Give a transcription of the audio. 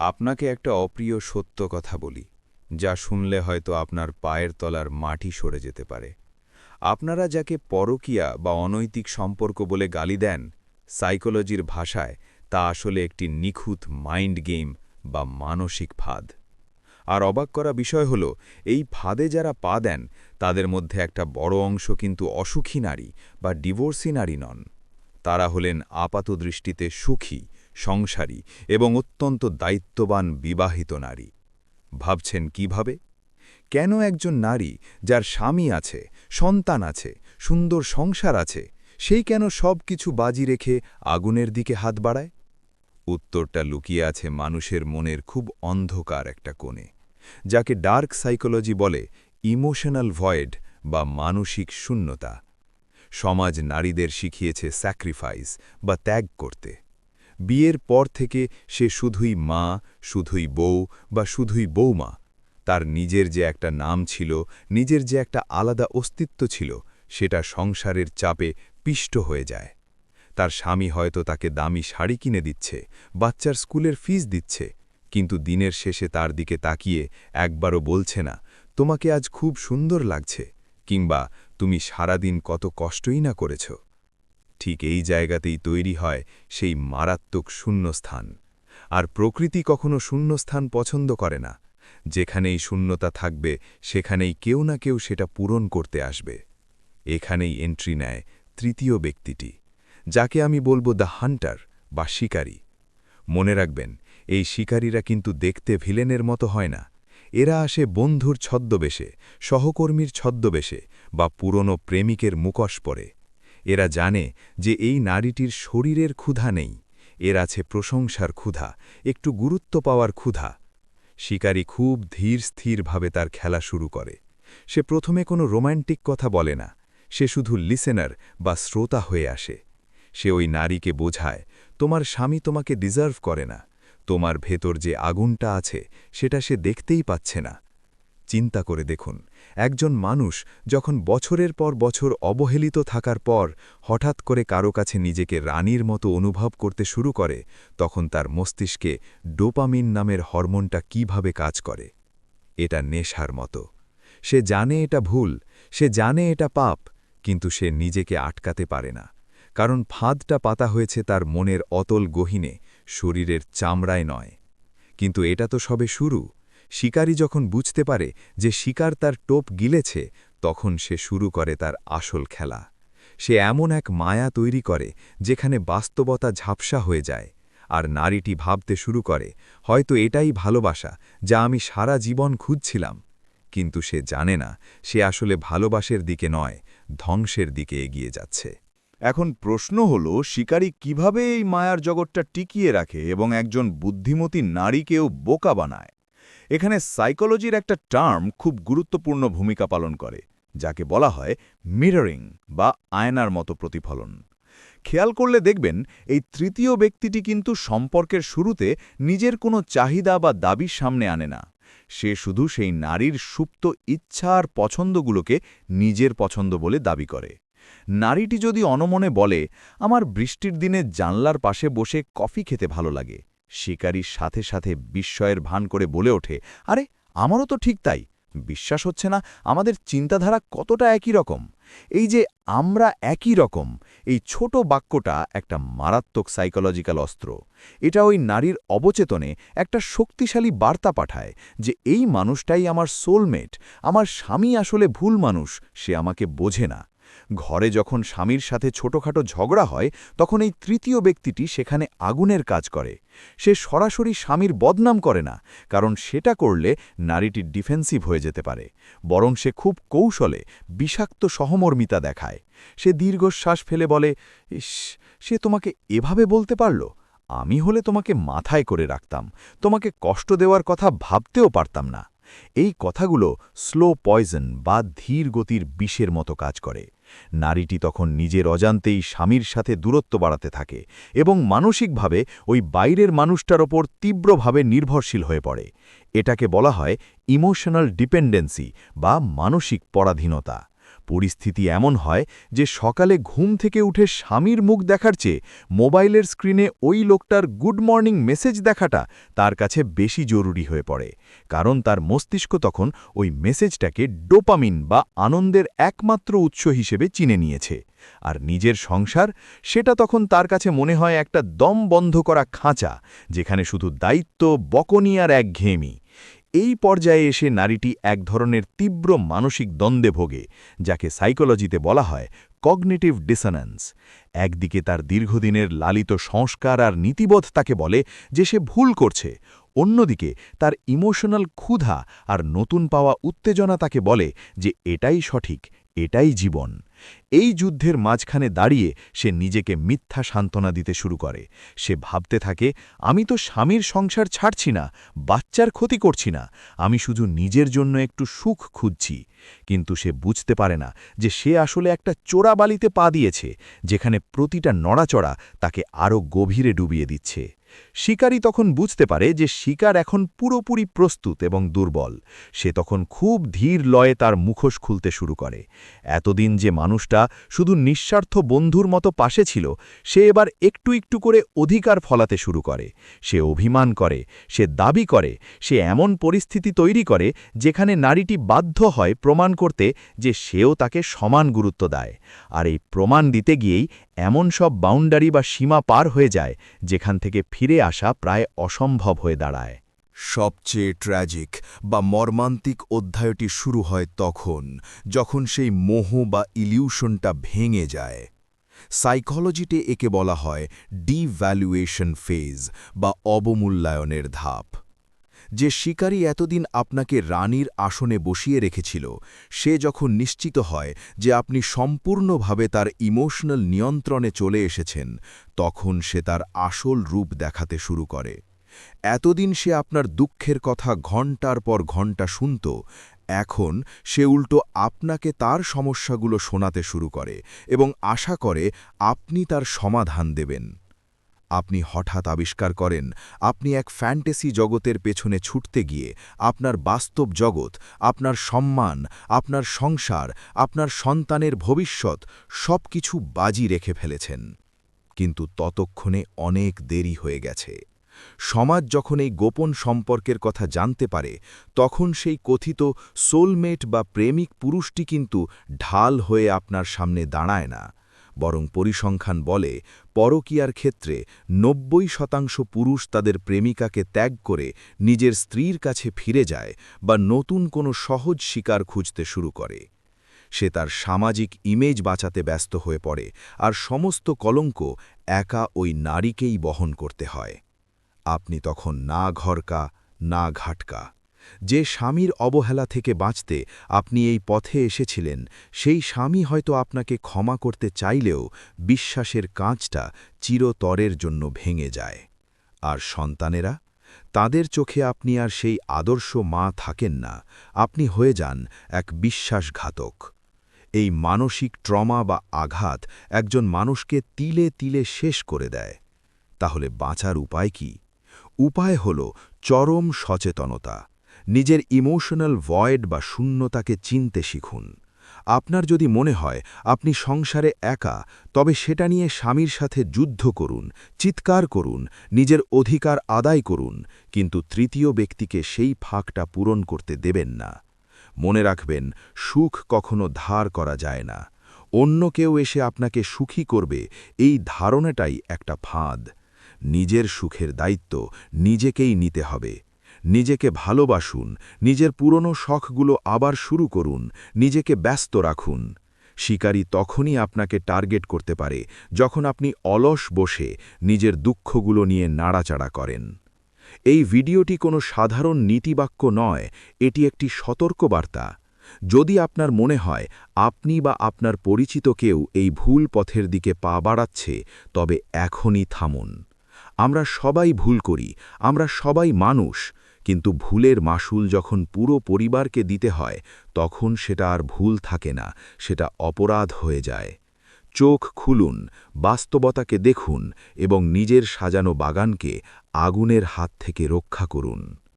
আপনাকে একটা অপ্রিয় সত্য কথা বলি, যা শুনলে হয়তো আপনার পায়ের তলার মাটি সরে যেতে পারে। আপনারা যাকে পরকীয়া বা অনৈতিক সম্পর্ক বলে গালি দেন, সাইকোলজির ভাষায় তা আসলে একটি নিখুঁত মাইন্ড গেম বা মানসিক ফাঁদ। আর অবাক করা বিষয় হল, এই ফাঁদে যারা পা দেন, তাদের মধ্যে একটা বড় অংশ কিন্তু অসুখী নারী বা ডিভোর্সি নারী নন। তারা হলেন আপাতদৃষ্টিতে সুখী সংসারী এবং অত্যন্ত দায়িত্ববান বিবাহিত নারী। ভাবছেন কীভাবে? কেন একজন নারী যার স্বামী আছে, সন্তান আছে, সুন্দর সংসার আছে, সেই কেন সব কিছু বাজি রেখে আগুনের দিকে হাত বাড়ায়? উত্তরটা লুকিয়ে আছে মানুষের মনের খুব অন্ধকার একটা কোণে, যাকে ডার্ক সাইকোলজি বলে ইমোশনাল ভয়েড বা মানসিক শূন্যতা। সমাজ নারীদের শিখিয়েছে স্যাক্রিফাইস বা ত্যাগ করতে। বিয়ের পর থেকে সে শুধুই মা, শুধুই বউ বা শুধুই বৌমা। তার নিজের যে একটা নাম ছিল, নিজের যে একটা আলাদা অস্তিত্ব ছিল, সেটা সংসারের চাপে পিষ্ট হয়ে যায়। তার স্বামী হয়তো তাকে দামি শাড়ি কিনে দিচ্ছে, বাচ্চার স্কুলের ফিস দিচ্ছে, কিন্তু দিনের শেষে তার দিকে তাকিয়ে একবারও বলছে না, তোমাকে আজ খুব সুন্দর লাগছে কিংবা তুমি সারাদিন কত কষ্টই না করেছ ঠিক এই জায়গাতেই তৈরি হয় সেই মারাত্মক শূন্যস্থান। আর প্রকৃতি কখনো শূন্যস্থান পছন্দ করে না। যেখানেই শূন্যতা থাকবে, সেখানেই কেউ না কেউ সেটা পূরণ করতে আসবে। এখানেই এন্ট্রি নেয় তৃতীয় ব্যক্তিটি, যাকে আমি বলব দ্য হান্টার বা শিকারী। মনে রাখবেন, এই শিকারীরা কিন্তু দেখতে ভিলেনের মতো হয় না। এরা আসে বন্ধুর ছদ্মবেশে, সহকর্মীর ছদ্মবেশে বা পুরনো প্রেমিকের মুকশ পরে। এরা জানে যে এই নারীটির শরীরের ক্ষুধা নেই। এর আছে প্রশংসার ক্ষুধা, একটু গুরুত্ব পাওয়ার ক্ষুধা। শিকারী খুব ধীর স্থিরভাবে তার খেলা শুরু করে। সে প্রথমে কোনো রোম্যান্টিক কথা বলে না, সে শুধু লিসেনার বা শ্রোতা হয়ে আসে। সে ওই নারীকে বোঝায়, তোমার স্বামী তোমাকে ডিজার্ভ করে না। তোমার ভেতর যে আগুনটা আছে, সেটা সে দেখতেই পাচ্ছে না। চিন্তা করে দেখুন, একজন মানুষ যখন বছরের পর বছর অবহেলিত থাকার পর হঠাৎ করে কারও কাছে নিজেকে রানীর মতো অনুভব করতে শুরু করে, তখন তার মস্তিষ্কে ডোপামিন নামের হরমোনটা কীভাবে কাজ করে। এটা নেশার মতো। সে জানে এটা ভুল, সে জানে এটা পাপ, কিন্তু সে নিজেকে আটকাতে পারে না, কারণ ফাঁদটা পাতা হয়েছে তার মনের অতল গহিনে, শরীরের চামড়ায় নয়। কিন্তু এটা তো সবে শুরু। শিকারী যখন বুঝতে পারে যে শিকার তার টোপ গিলেছে, তখন সে শুরু করে তার আসল খেলা। সে এমন এক মায়া তৈরি করে যেখানে বাস্তবতা ঝাপসা হয়ে যায়, আর নারীটি ভাবতে শুরু করে, হয়তো এটাই ভালোবাসা যা আমি সারা জীবন খুঁজছিলাম। কিন্তু সে জানে না, সে আসলে ভালোবাসের দিকে নয়, ধ্বংসের দিকে এগিয়ে যাচ্ছে। এখন প্রশ্ন হল, শিকারী কীভাবে এই মায়ার জগৎটা টিকিয়ে রাখে এবং একজন বুদ্ধিমতী নারীকেও বোকা বানায়? এখানে সাইকোলজির একটা টার্ম খুব গুরুত্বপূর্ণ ভূমিকা পালন করে, যাকে বলা হয় মিররিং বা আয়নার মতো প্রতিফলন। খেয়াল করলে দেখবেন, এই তৃতীয় ব্যক্তিটি কিন্তু সম্পর্কের শুরুতে নিজের কোনো চাহিদা বা দাবির সামনে আনে না। সে শুধু সেই নারীর সুপ্ত ইচ্ছা আর পছন্দগুলোকে নিজের পছন্দ বলে দাবি করে। নারীটি যদি অনমনে বলে, আমার বৃষ্টির দিনে জানলার পাশে বসে কফি খেতে ভালো লাগে। শিকারীর সাথে সাথে বিস্ময়ের ভান করে বলে ওঠে, আরে, আমারও তো ঠিক তাই। বিশ্বাস হচ্ছে না, আমাদের চিন্তাধারা কতটা একই রকম। এই যে আমরা একই রকম, এই ছোট বাক্যটা একটা মারাত্মক সাইকোলজিক্যাল অস্ত্র। এটা ওই নারীর অবচেতনে একটা শক্তিশালী বার্তা পাঠায় যে এই মানুষটাই আমার সোলমেট আমার স্বামী আসলে ভুল মানুষ, সে আমাকে বোঝে না। ঘরে যখন স্বামীর সাথে ছোটখাটো ঝগড়া হয়, তখন এই তৃতীয় ব্যক্তিটি সেখানে আগুনের কাজ করে। সে সরাসরি স্বামীর বদনাম করে না, কারণ সেটা করলে নারীটি ডিফেন্সিভ হয়ে যেতে পারে, বরং সে খুব কৌশলে বিষাক্ত সহমর্মিতা দেখায়। সে দীর্ঘশ্বাস ফেলে বলে সে তোমাকে এভাবে বলতে পারল? আমি হলে তোমাকে মাথায় করে রাখতাম, তোমাকে কষ্ট দেওয়ার কথা ভাবতেও পারতাম না। এই কথাগুলো স্লো পয়জন বা ধীর গতির বিষের মতো কাজ করে। নারীটি তখন নিজের অজান্তেই স্বামীর সাথে দূরত্ব বাড়াতে থাকে এবং মানসিকভাবে ওই বাইরের মানুষটার ওপর তীব্রভাবে নির্ভরশীল হয়ে পড়ে। এটাকে বলা হয় ইমোশনাল ডিপেন্ডেন্সি বা মানসিক পরাধীনতা। পরিস্থিতি এমন হয় যে সকালে ঘুম থেকে উঠে স্বামীর মুখ দেখার চেয়ে মোবাইলের স্ক্রিনে ওই লোকটার গুড মর্নিং মেসেজ দেখাটা তার কাছে বেশি জরুরি হয়ে পড়ে, কারণ তার মস্তিষ্ক তখন ওই মেসেজটাকে ডোপামিন বা আনন্দের একমাত্র উৎস হিসেবে চিনে নিয়েছে, আর নিজের সংসার সেটা তখন তার কাছে মনে হয় একটা দম বন্ধ করা খাঁচা, যেখানে শুধু দায়িত্ব, বকনি আর একঘেয়েমি। এই পর্যায়ে এসে নারীটি এক ধরনের তীব্র মানসিক দ্বন্দ্বে ভোগে, যাকে সাইকোলজিতে বলা হয় কগনেটিভ ডিসোন্যান্স একদিকে তার দীর্ঘদিনের লালিত সংস্কার আর নীতিবোধ তাকে বলে যে সে ভুল করছে, অন্যদিকে তার ইমোশনাল ক্ষুধা আর নতুন পাওয়া উত্তেজনা তাকে বলে যে এটাই সঠিক এটাই জীবন। এই যুদ্ধের মাঝখানে দাঁড়িয়ে সে নিজেকে মিথ্যা সান্ত্বনা দিতে শুরু করে। সে ভাবতে থাকে, আমি তো স্বামীর সংসার ছাড়ছি না, বাচ্চার ক্ষতি করছি না, আমি শুধু নিজের জন্য একটু সুখ খুঁজছি। কিন্তু সে বুঝতে পারে না যে সে আসলে একটা চোরাবালিতে পা দিয়েছে, যেখানে প্রতিটা নড়াচড়া তাকে আরও গভীরে ডুবিয়ে দিচ্ছে। শিকারী তখন বুঝতে পারে যে শিকার এখন পুরোপুরি প্রস্তুত এবং দুর্বল। সে তখন খুব ধীর লয়ে তার মুখোশ খুলতে শুরু করে। এতদিন যে মানুষটা শুধু নিঃস্বার্থ বন্ধুর মতো পাশে ছিল, সে এবার একটু একটু করে অধিকার ফলাতে শুরু করে। সে অভিমান করে, সে দাবি করে, সে এমন পরিস্থিতি তৈরি করে যেখানে নারীটি বাধ্য হয় প্রমাণ করতে যে সেও তাকে সমান গুরুত্ব দেয়। আর এই প্রমাণ দিতে গিয়েই এমন সব বাউন্ডারি বা সীমা পার হয়ে যায়, যেখান থেকে ফিরে আসা প্রায় অসম্ভব হয়ে দাঁড়ায়। সবচেয়ে ট্র্যাজিক বা মর্মান্তিক অধ্যায়টি শুরু হয় তখন, যখন সেই মোহ বা ইলিউশনটা ভেঙে যায়। সাইকোলজিতে একে বলা হয় ডিভ্যালুয়েশন ফেজ বা অবমূল্যায়নের ধাপ। যে শিকারী এতদিন আপনাকে রানীর আসনে বসিয়ে রেখেছিল, সে যখন নিশ্চিত হয় যে আপনি সম্পূর্ণভাবে তার ইমোশনাল নিয়ন্ত্রণে চলে এসেছেন, তখন সে তার আসল রূপ দেখাতে শুরু করে। এতদিন সে আপনার দুঃখের কথা ঘণ্টার পর ঘণ্টা শুনত, এখন সে উল্টো আপনাকে তার সমস্যাগুলো শোনাতে শুরু করে এবং আশা করে আপনি তার সমাধান দেবেন। আপনি হঠাৎ আবিষ্কার করেন, আপনি এক ফ্যান্টেসি জগতের পেছনে ছুটতে গিয়ে আপনার বাস্তব জগৎ, আপনার সম্মান, আপনার সংসার, আপনার সন্তানের ভবিষ্যৎ সব কিছু বাজি রেখে ফেলেছেন। কিন্তু ততক্ষণে অনেক দেরি হয়ে গেছে। সমাজ যখন এই গোপন সম্পর্কের কথা জানতে পারে, তখন সেই কথিত সোলমেট বা প্রেমিক পুরুষটি কিন্তু ঢাল হয়ে আপনার সামনে দাঁড়ায় না। বরং পরিসংখ্যান বলে, পরকীয়ার ক্ষেত্রে নব্বই শতাংশ পুরুষ তাদের প্রেমিকাকে ত্যাগ করে নিজের স্ত্রীর কাছে ফিরে যায় বা নতুন কোনো সহজ শিকার খুঁজতে শুরু করে। সে তার সামাজিক ইমেজ বাঁচাতে ব্যস্ত হয়ে পড়ে আর সমস্ত কলঙ্ক একা ওই নারীকেই বহন করতে হয়। আপনি তখন না ঘরকা, না ঘাটকা। যে স্বামীর অবহেলা থেকে বাঁচতে আপনি এই পথে এসেছিলেন, সেই স্বামী হয়তো আপনাকে ক্ষমা করতে চাইলেও বিশ্বাসের কাঁচটা চিরতরের জন্য ভেঙে যায়। আর সন্তানেরা, তাদের চোখে আপনি আর সেই আদর্শ মা থাকেন না, আপনি হয়ে যান এক বিশ্বাসঘাতক। এই মানসিক ট্রমা বা আঘাত একজন মানুষকে তিলে তিলে শেষ করে দেয়। তাহলে বাঁচার উপায় কি? উপায় হল চরম সচেতনতা। নিজের ইমোশনাল ভয়েড বা শূন্যতাকে চিনতে শিখুন। আপনার যদি মনে হয় আপনি সংসারে একা, তবে সেটা নিয়ে স্বামীর সাথে যুদ্ধ করুন, চিৎকার করুন, নিজের অধিকার আদায় করুন, কিন্তু তৃতীয় ব্যক্তিকে সেই ফাঁকটা পূরণ করতে দেবেন না। মনে রাখবেন, সুখ কখনো ধার করা যায় না। অন্য কেউ এসে আপনাকে সুখী করবে, এই ধারণাটাই একটা ফাঁদ। নিজের সুখের দায়িত্ব নিজেকেই নিতে হবে। নিজেকে ভালোবাসুন, নিজের পুরনো শখগুলো আবার শুরু করুন, নিজেকে ব্যস্ত রাখুন। শিকারী তখনই আপনাকে টার্গেট করতে পারে, যখন আপনি অলস বসে নিজের দুঃখগুলো নিয়ে নাড়াচাড়া করেন। এই ভিডিওটি কোনো সাধারণ নীতিবাক্য নয়, এটি একটি সতর্কবার্তা। যদি আপনার মনে হয় আপনি বা আপনার পরিচিত কেউ এই ভুল পথের দিকে পা বাড়াচ্ছে, তবে এখনই থামুন। আমরা সবাই ভুল করি, আমরা সবাই মানুষ কিন্তু ভুলের মাসুল যখন পুরো পরিবারকে দিতে হয়, তখন সেটা আর ভুল থাকে না, সেটা অপরাধ হয়ে যায়। চোখ খুলুন, বাস্তবতাকে দেখুন এবং নিজের সাজানো বাগানকে আগুনের হাত থেকে রক্ষা করুন।